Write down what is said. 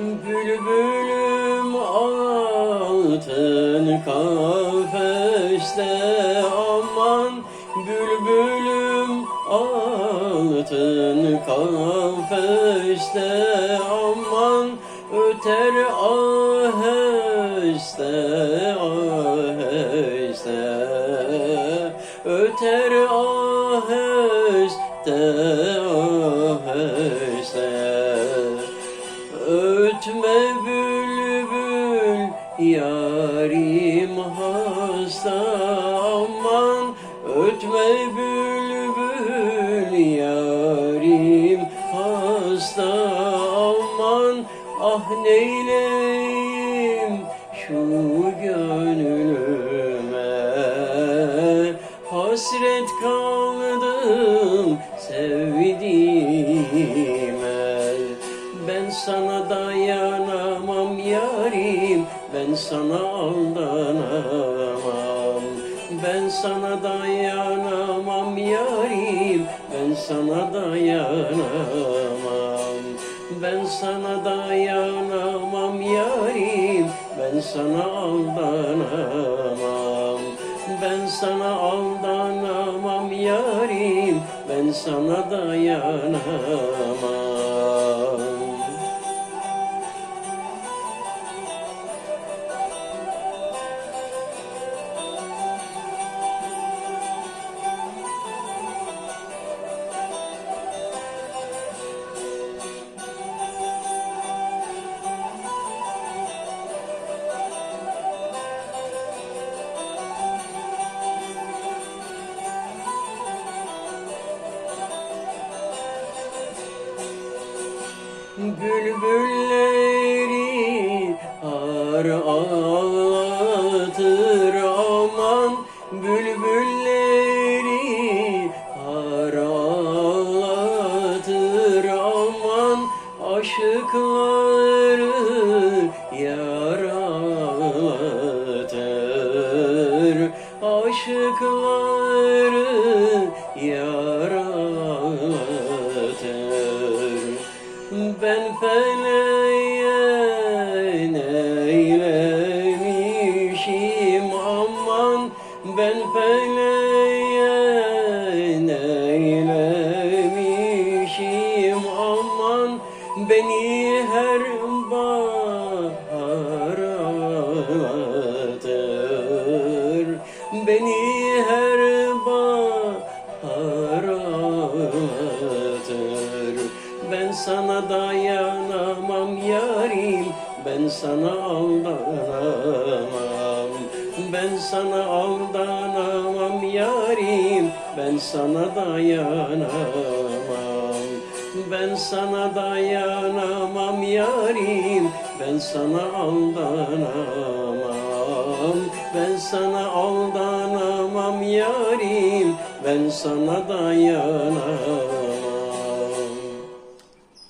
Bülbülüm altın kafeste aman Bülbülüm altın kafeste aman Öter aheste aheste. Öter aheste aheste yarim hasta aman Ötme bülbül. Yarim hasta aman Ah neyleyim şu gönlüme. Hasret kaldım sevdiğime. Ben sana Ben sana aldanamam. Ben sana dayanamam yarim. Ben sana dayanamam. Ben sana dayanamam yarim. Ben sana aldanamam. Ben sana aldanamam yarim. Ben sana dayanamam Bülbülleri ar ağlatır. Aman Bülbülleri ar ağlatır. Aman Aşıkları yaralatır Aşıkları ben feleğe neylemişim aman Ben feleğe neylemişim aman Beni her bahar ağlatır. Beni sana dayanamam yarim. Ben sana aldanamam. Ben sana aldanamam yarim. Ben sana dayanamam. Ben sana dayanamam yarim. Ben sana aldanamam. Ben sana aldanamam yarim. Ben sana dayanamam